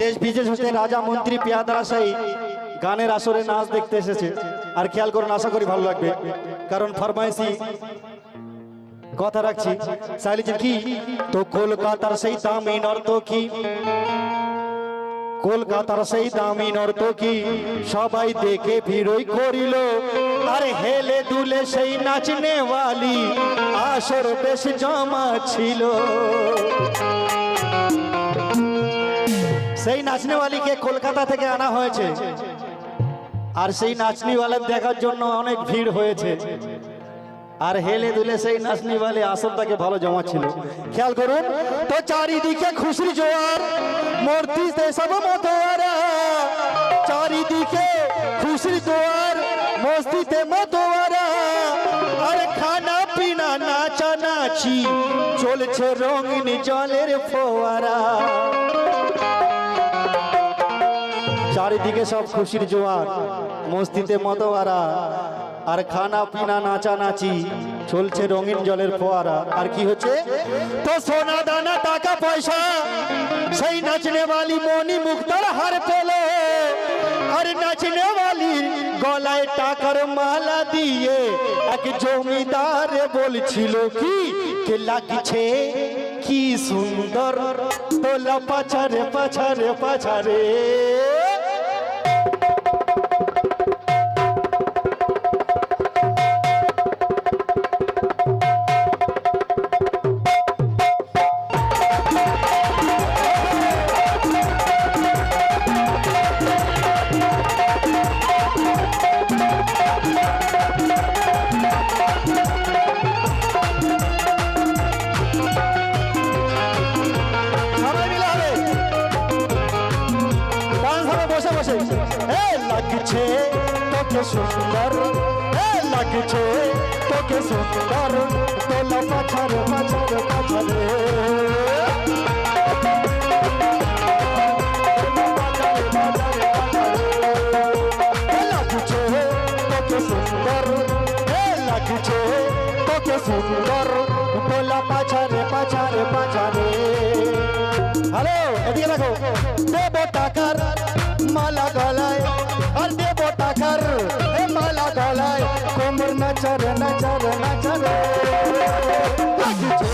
দেশ বিদেশ হতে রাজা, মন্ত্রী, পেয়াদারা সেই গানের আসরে নাচ দেখতে এসেছে। আর খেয়াল করুন, আশা করি ভালো লাগবে। কারণ ফরমাইশি কথা রাখছি। চাইলেছেন কি? তো কলকাতার সেই দামি নর্তকী কলকাতার সেই দামি নর্তকী সবাই দেখে ভিড়ই করিল। আর হেলে দুলে সেই নাচনে ওয়ালি আসর বেশ জমা ছিল। সেই নাচনেওয়ালিকে কলকাতা থেকে আনা হয়েছে। আর সেই নাচনিওয়ালা দেখার জন্য অনেক ভিড় হয়েছে। আর হেলে দুলে সেই নাচনিওয়ালি আসরটাকে ভালো জমাচ্ছিল। খেয়াল করুন, তো চারিদিকে খুশির জোয়ার, মূর্তিতে সব মতোয়ারা। চারিদিকে খুশির জোয়ার মস্তিতে মতোয়ারা। আর খানা পিনা নাচা নাচি চলছে রঙিন জলের ফোয়ারা। চারিদিকে সব খুশির জোয়ার মস্তিতে মতোয়ারা। আর খানা পিনা নাচানাচি চলছে রঙিন জলের ফোয়ারা। আর কি হচ্ছে? তো সোনা দানা, টাকা পয়সা, সেই নাচনে বালি মনি মুক্তার হার পেলে আর নাচনে বালির গলায় টাকার মালা দিয়ে এক জমিদার বলছিল, কি? কে লাগছে? কি সুন্দর? তোলা পাছারে পাছারে পাছারে। বসে এ লাগছে তোকে সুন্দর। এ লাগছে তোকে সুন্দর। তোলা পাছারে পাছারে পাছারে সুন্দর। লাগছে তোকে সুন্দর। তোলা পাছারে পাছারে পাছারে হ্যালো এদিকে দেখো। माला गलाए और दे बोटा ए माला गलाए कोमर नचर नचर नचर नचर।